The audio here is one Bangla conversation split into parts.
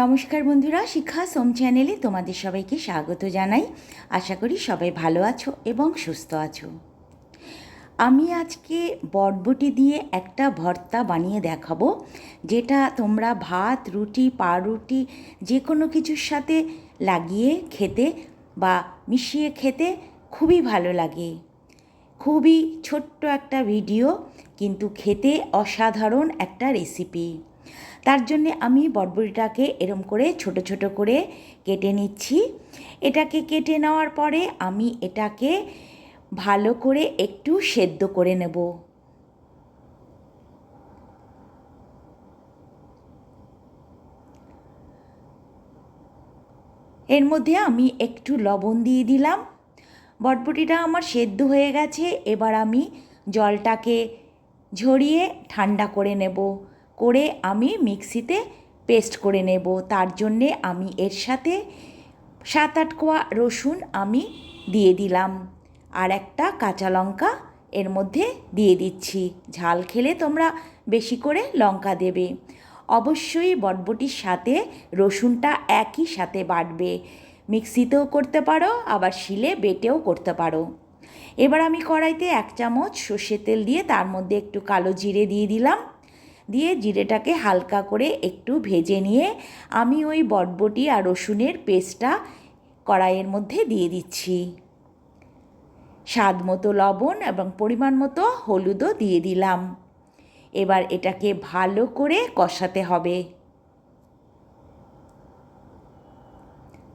নমস্কার বন্ধুরা শিক্ষা সোম চ্যানেলে তোমাদের সবাইকে স্বাগত জানাই। আশা করি সবাই ভালো আছো এবং সুস্থ আছো। আমি আজকে বটবটি দিয়ে একটা ভর্তা বানিয়ে দেখাবো, যেটা তোমরা ভাত, রুটি, পাউরুটি যে কোনো কিছুর সাথে লাগিয়ে খেতে বা মিশিয়ে খেতে খুবই ভালো লাগে। খুবই ছোট্ট একটা ভিডিও, কিন্তু খেতে অসাধারণ একটা রেসিপি। তার জন্যে আমি বটবটিটাকে এরম করে ছোট ছোট করে কেটে নিচ্ছি। এটাকে কেটে নেওয়ার পরে আমি এটাকে ভালো করে একটু সেদ্ধ করে নেব। এর মধ্যে আমি একটু লবণ দিয়ে দিলাম। বটবটিটা আমার সেদ্ধ হয়ে গেছে। এবার আমি জলটাকে ঝরিয়ে ঠান্ডা করে নেব। করে আমি মিক্সিতে পেস্ট করে নেব। তার জন্যে আমি এর সাথে সাত আট কোয়া রসুন আমি দিয়ে দিলাম। আর একটা কাঁচা লঙ্কা এর মধ্যে দিয়ে দিচ্ছি। ঝাল খেলে তোমরা বেশি করে লঙ্কা দেবে। অবশ্যই বটবটির সাথে রসুনটা একই সাথে বাটবে। মিক্সিতেও করতে পারো, আবার শিলে বেটেও করতে পারো। এবার আমি কড়াইতে এক চামচ সর্ষের তেল দিয়ে তার মধ্যে একটু কালো জিরে দিয়ে দিলাম। দিয়ে জিরেটাকে হালকা করে একটু ভেজে নিয়ে আমি ওই বটবটি আর রসুনের পেস্টটা কড়াইয়ের মধ্যে দিয়ে দিচ্ছি। স্বাদ মতো লবণ এবং পরিমাণ মতো হলুদও দিয়ে দিলাম। এবার এটাকে ভালো করে কষাতে হবে।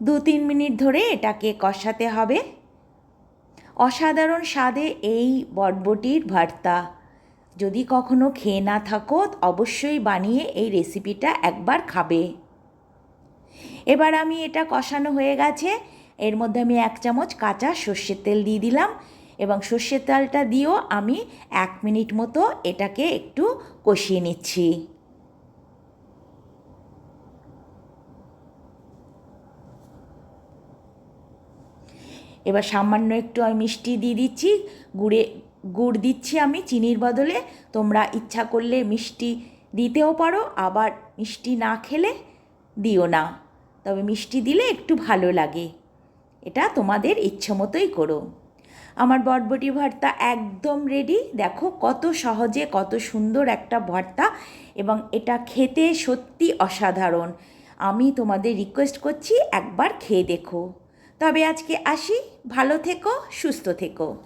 দু তিন মিনিট ধরে এটাকে কষাতে হবে। অসাধারণ স্বাদে এই বটবটির ভর্তা। যদি কখনো খেয়ে না থাকো, অবশ্যই বানিয়ে এই রেসিপিটা একবার খাবে। এবার আমি এটা কষানো হয়ে গেছে। এর মধ্যে আমি এক চামচ কাঁচা সর্ষের তেল দিয়ে দিলাম এবং সর্ষের তেলটা দিয়েও আমি এক মিনিট মতো এটাকে একটু কষিয়ে নিচ্ছি। এবার সামান্য একটু আমি মিষ্টি দিয়ে দিচ্ছি। গুড়ে গুড় দিচ্ছি আমি চিনির বদলে। তোমরা ইচ্ছা করলে মিষ্টি দিতেও পারো, আবার মিষ্টি না খেলে দিও না। তবে মিষ্টি দিলে একটু ভালো লাগে। এটা তোমাদের ইচ্ছে মতোই করো। আমার বটবটি ভর্তা একদম রেডি দেখো কত সহজে, কত সুন্দর একটা ভর্তা এবং এটা খেতে সত্যি অসাধারণ। আমি তোমাদের রিকোয়েস্ট করছি একবার খেয়ে দেখো। তবে আজকে আসি। ভালো থেকো, সুস্থ থেকো।